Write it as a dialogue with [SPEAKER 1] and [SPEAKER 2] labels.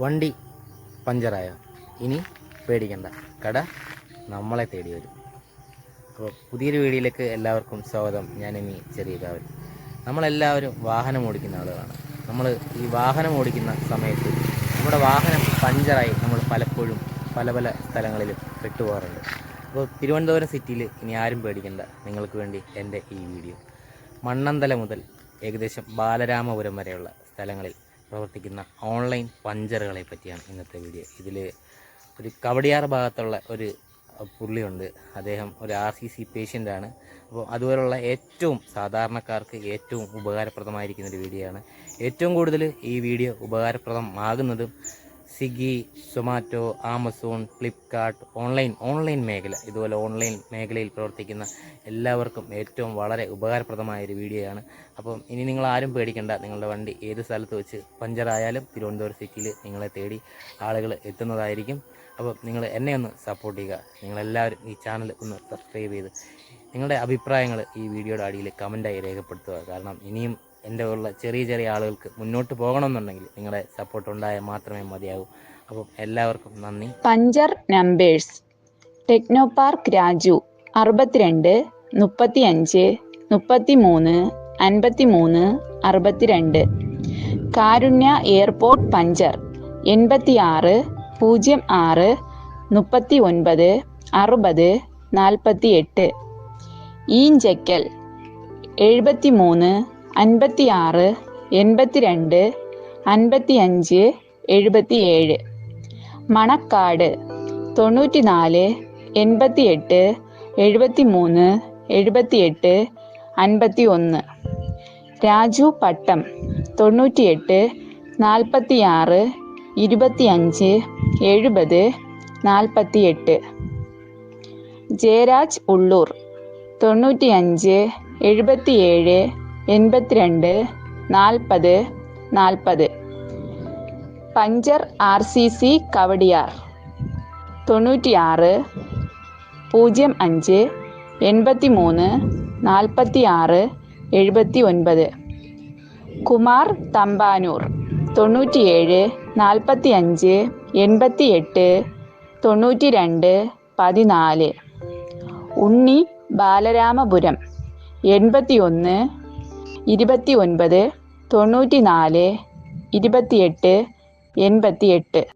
[SPEAKER 1] വണ്ടി പഞ്ചറായോ. ഇനി പേടിക്കണ്ട. കട നമ്മളെ തേടി വരും. അപ്പോൾ പുതിയൊരു വീഡിയോയിലേക്ക് എല്ലാവർക്കും സ്വാഗതം. ഞാനിനി ചെറിയ കാവൽ നമ്മളെല്ലാവരും വാഹനം ഓടിക്കുന്ന ആളുകളാണ്. നമ്മൾ ഈ വാഹനം ഓടിക്കുന്ന സമയത്ത് നമ്മുടെ വാഹനം പഞ്ചറായി നമ്മൾ പലപ്പോഴും പല പല സ്ഥലങ്ങളിലും പെട്ടുപോകാറുണ്ട്. അപ്പോൾ തിരുവനന്തപുരം സിറ്റിയിൽ ഇനി ആരും പേടിക്കണ്ട. നിങ്ങൾക്ക് വേണ്ടി എന്റെ ഈ വീഡിയോ. മണ്ണന്തല മുതൽ ഏകദേശം ബാലരാമപുരം വരെയുള്ള സ്ഥലങ്ങളിൽ പ്രവർത്തിക്കുന്ന ഓൺലൈൻ പഞ്ചറുകളെ പറ്റിയാണ് ഇന്നത്തെ വീഡിയോ ഇതിൽ ഒരു കവടിയാർ ഭാഗത്തുള്ള ഒരു പുള്ളിയുണ്ട്. അദ്ദേഹം ഒരു ആർ സി സി പേഷ്യന്റാണ് അപ്പോൾ അതുപോലുള്ള ഏറ്റവും സാധാരണക്കാർക്ക് ഏറ്റവും ഉപകാരപ്രദമായിരിക്കുന്ന ഒരു വീഡിയോ ആണ്. ഏറ്റവും കൂടുതൽ ഈ video ഉപകാരപ്രദമാകുന്നതും Swiggy Zomato Amazon Flipkart online online മേഖല ഇതുപോലെ ഓൺലൈൻ മേഖലയിൽ പ്രവർത്തിക്കുന്ന എല്ലാവർക്കും ഏറ്റവും വളരെ ഉപകാരപ്രദമായ ഒരു വീഡിയോയാണ്. അപ്പം ഇനി നിങ്ങൾ ആരും പേടിക്കേണ്ട നിങ്ങളുടെ വണ്ടി ഏത് സ്ഥലത്ത് വെച്ച് പഞ്ചറായാലും തിരുവനന്തപുരം സിറ്റിയിൽ നിങ്ങളെ തേടി ആളുകൾ എത്തുന്നതായിരിക്കും. അപ്പം നിങ്ങൾ എന്നെ ഒന്ന് സപ്പോർട്ട് ചെയ്യുക. നിങ്ങളെല്ലാവരും ഈ ചാനൽ ഒന്ന് സബ്സ്ക്രൈബ് ചെയ്ത് നിങ്ങളുടെ അഭിപ്രായങ്ങൾ ഈ വീഡിയോയുടെ അടിയിൽ കമന്റായി രേഖപ്പെടുത്തുക. കാരണം ഇനിയും എന്റെ ഉള്ള ചെറിയ ചെറിയ ആളുകൾക്ക് മുന്നോട്ട് പോകണമെന്നുണ്ടെങ്കിൽ നിങ്ങളുടെ സപ്പോർട്ട് ഉണ്ടായാൽ മാത്രമേ മതിയാകൂ അപ്പം എല്ലാവർക്കും നന്ദി.
[SPEAKER 2] Puncture numbers. Techno park Raju അറുപത്തിരണ്ട് മുപ്പത്തിയഞ്ച് മുപ്പത്തിമൂന്ന് അൻപത്തിമൂന്ന് അറുപത്തിരണ്ട്. കാരുണ്യ എയർപോർട്ട് പഞ്ചർ എൺപത്തിയാറ് പൂജ്യം ആറ് മുപ്പത്തി ഒൻപത് അറുപത് നാൽപ്പത്തി എട്ട് ഈഞ്ചക്കൽ എഴുപത്തിമൂന്ന് അൻപത്തിയാറ് എൺപത്തിരണ്ട് അൻപത്തിയഞ്ച് എഴുപത്തിയേഴ്. മണക്കാട് തൊണ്ണൂറ്റിനാല് എൺപത്തിയെട്ട് എഴുപത്തിമൂന്ന് എഴുപത്തിയെട്ട് അൻപത്തി ഒന്ന് രാജു പട്ടം തൊണ്ണൂറ്റിയെട്ട് നാൽപ്പത്തിയാറ് ഇരുപത്തിയഞ്ച് എഴുപത് നാൽപ്പത്തിയെട്ട്. ജയരാജ് ഉള്ളൂർ തൊണ്ണൂറ്റിയഞ്ച് എഴുപത്തിയേഴ് എൺപത്തിരണ്ട് നാൽപ്പത് നാൽപ്പത്. Puncture R C C Kawdiar. തൊണ്ണൂറ്റിയാറ് പൂജ്യം അഞ്ച് എൺപത്തി മൂന്ന് നാൽപ്പത്തി ആറ് എഴുപത്തി ഒൻപത് കുമാർ തമ്പാനൂർ. തൊണ്ണൂറ്റിയേഴ് നാൽപ്പത്തി അഞ്ച് എൺപത്തി എട്ട് തൊണ്ണൂറ്റി രണ്ട് പതിനാല്. ഉണ്ണി ബാലരാമപുരം. എൺപത്തി ഒന്ന് ഇരുപത്തി ഒൻപത് തൊണ്ണൂറ്റി നാല് ഇരുപത്തിയെട്ട് എൺപത്തിയെട്ട്.